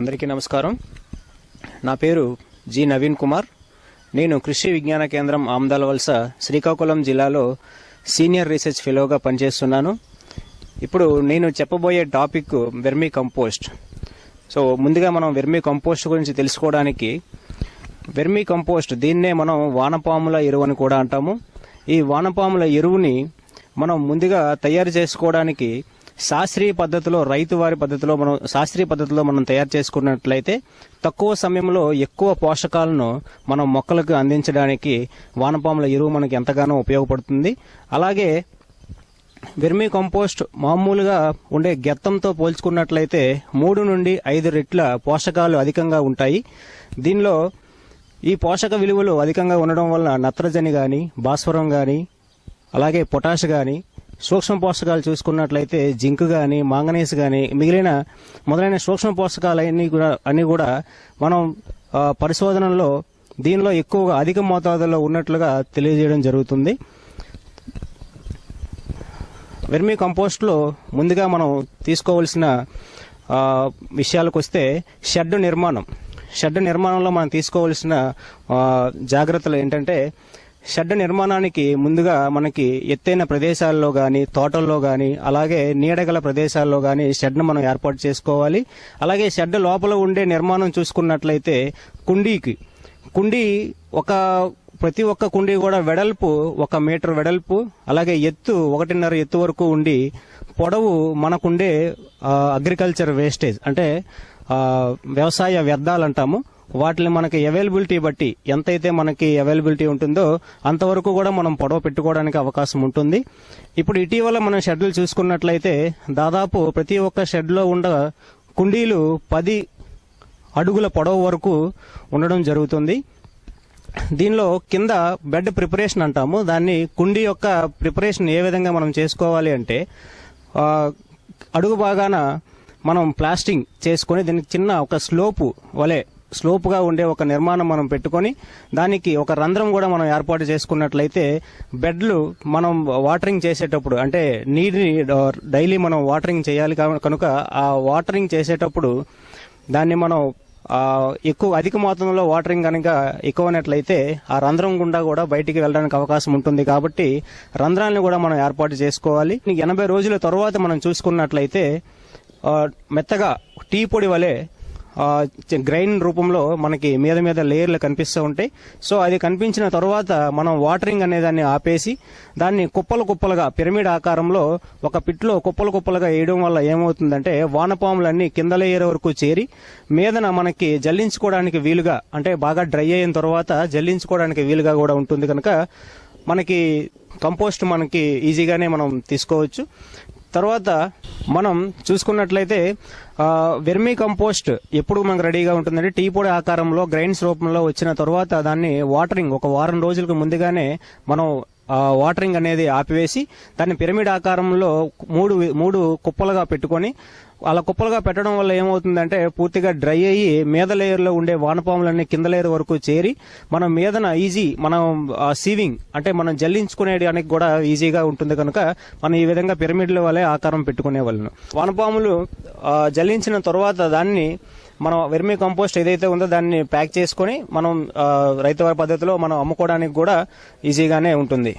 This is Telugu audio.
అందరికీ నమస్కారం. నా పేరు జి నవీన్ కుమార్. నేను కృషి విజ్ఞాన కేంద్రం ఆమ్దాల వలస శ్రీకాకుళం జిల్లాలో సీనియర్ రీసెర్చ్ ఫెలోగా పనిచేస్తున్నాను. ఇప్పుడు నేను చెప్పబోయే టాపిక్ వెర్మీ కంపోస్ట్. సో ముందుగా మనం వెర్మీ కంపోస్ట్ గురించి తెలుసుకోవడానికి వెర్మీ కంపోస్ట్ దీన్నే మనం వానపాముల ఎరువు అని కూడా అంటాము. ఈ వానపాముల ఎరువుని మనం ముందుగా తయారు చేసుకోవడానికి శాస్త్రీయ పద్ధతిలో రైతు వారి పద్ధతిలో మనం శాస్త్రీయ పద్ధతిలో మనం తయారు చేసుకున్నట్లయితే తక్కువ సమయంలో ఎక్కువ పోషకాలను మనం మొక్కలకు అందించడానికి వానపాముల ఎరువు మనకు ఎంతగానో ఉపయోగపడుతుంది. అలాగే వెర్మీ కంపోస్ట్ మామూలుగా ఉండే గెత్తంతో పోల్చుకున్నట్లయితే మూడు నుండి ఐదు రెట్ల పోషకాలు అధికంగా ఉంటాయి. దీనిలో ఈ పోషక విలువలు అధికంగా ఉండడం వల్ల నత్రజని కానీ భాస్వరం కానీ అలాగే పొటాష్ కానీ సూక్ష్మ పోషకాలు చూసుకున్నట్లయితే జింక్ కానీ మాంగనీస్ కానీ మిగిలిన మొదలైన సూక్ష్మ పోషకాలు అన్ని కూడా అన్ని కూడా మనం పరిశోధనలో దీనిలో ఎక్కువగా అధిక మోతాదులో ఉన్నట్లుగా తెలియజేయడం జరుగుతుంది. వెర్మీ కంపోస్ట్లో ముందుగా మనం తీసుకోవాల్సిన విషయాలకు వస్తే షెడ్ నిర్మాణం. షెడ్ నిర్మాణంలో మనం తీసుకోవాల్సిన జాగ్రత్తలు ఏంటంటే షెడ్ నిర్మాణానికి ముందుగా మనకి ఎత్తైన ప్రదేశాల్లో కానీ తోటల్లో కానీ అలాగే నీడగల ప్రదేశాల్లో కానీ షెడ్ను మనం ఏర్పాటు చేసుకోవాలి. అలాగే షెడ్ లోపల ఉండే నిర్మాణం చూసుకున్నట్లయితే కుండీకి. కుండీ ఒక ప్రతి ఒక్క కుండీ కూడా వెడల్పు ఒక మీటర్ వెడల్పు అలాగే ఎత్తు ఒకటిన్నర ఎత్తు వరకు ఉండి పొడవు మనకుండే అగ్రికల్చర్ వేస్టేజ్ అంటే వ్యవసాయ వ్యర్థాలు అంటాము వాటిని మనకి అవైలబిలిటీ బట్టి ఎంతైతే మనకి అవైలబిలిటీ ఉంటుందో అంతవరకు కూడా మనం పొడవ పెట్టుకోవడానికి అవకాశం ఉంటుంది. ఇప్పుడు ఇటీవల మనం షెడ్లు చూసుకున్నట్లయితే దాదాపు ప్రతి ఒక్క షెడ్లో ఉండ కుండీలు పది అడుగుల పొడవు వరకు ఉండడం జరుగుతుంది. దీనిలో కింద బెడ్ ప్రిపరేషన్ అంటాము. దాన్ని కుండీ యొక్క ప్రిపరేషన్ ఏ విధంగా మనం చేసుకోవాలి అంటే అడుగు భాగాన మనం ప్లాస్టింగ్ చేసుకొని దీనికి చిన్న ఒక స్లోపు వలె స్లోపుగా ఉండే ఒక నిర్మాణం మనం పెట్టుకొని దానికి ఒక రంధ్రం కూడా మనం ఏర్పాటు చేసుకున్నట్లయితే బెడ్లు మనం వాటరింగ్ చేసేటప్పుడు అంటే నీటిని డైలీ మనం వాటరింగ్ చేయాలి కనుక ఆ వాటరింగ్ చేసేటప్పుడు దాన్ని మనం ఎక్కువ అధిక మొత్తంలో వాటరింగ్ కనుక ఎక్కువనట్లయితే ఆ రంధ్రం గుండా కూడా బయటికి వెళ్ళడానికి అవకాశం ఉంటుంది కాబట్టి రంధ్రాలను కూడా మనం ఏర్పాటు చేసుకోవాలి. ఎనభై రోజుల తర్వాత మనం చూసుకున్నట్లయితే మెత్తగా టీ పొడి వలె గ్రైన్ రూపంలో మనకి మీద మీద లేయర్లు కనిపిస్తూ ఉంటాయి. సో అది కనిపించిన తర్వాత మనం వాటరింగ్ అనే దాన్ని ఆపేసి దాన్ని కుప్పలు కుప్పలుగా పిరమిడ్ ఆకారంలో ఒక పిట్లో కుప్పలు కుప్పలుగా వేయడం వల్ల ఏమవుతుందంటే వానపాములన్నీ కింద లేయర్ వరకు చేరి మీదన మనకి జల్లించుకోవడానికి వీలుగా అంటే బాగా డ్రై అయిన తర్వాత జల్లించుకోవడానికి వీలుగా కూడా ఉంటుంది కనుక మనకి కంపోస్ట్ మనకి ఈజీగానే మనం తీసుకోవచ్చు. తర్వాత మనం చూసుకున్నట్లయితే వెర్మీ కంపోస్ట్ ఎప్పుడు మనకు రెడీగా ఉంటుందంటే టీ పొడి ఆకారంలో గ్రైన్స్ రూపంలో వచ్చిన తర్వాత దాన్ని వాటరింగ్ ఒక వారం రోజులకు ముందుగానే మనం వాటరింగ్ అనేది ఆపివేసి దాన్ని పిరమిడ్ ఆకారంలో మూడు మూడు కుప్పలుగా పెట్టుకొని అలా కుప్పలుగా పెట్టడం వల్ల ఏమవుతుందంటే పూర్తిగా డ్రై అయ్యి మీద లేయర్లో ఉండే వానపాములన్నీ కింద లేయర్ వరకు చేరి మనం మీదన ఈజీ మనం సీవింగ్ అంటే మనం జల్లించుకునేడానికి కూడా ఈజీగా ఉంటుంది కనుక మనం ఈ విధంగా పిరమిడ్ల వలె ఆకారం పెట్టుకునే వాళ్ళను వానపాములు జల్లించిన తర్వాత దాన్ని మనం వెర్మీ కంపోస్ట్ ఏదైతే ఉందో దాన్ని ప్యాక్ చేసుకొని మనం రైతువారి పద్ధతిలో మనం అమ్ముకోవడానికి కూడా ఈజీగానే ఉంటుంది.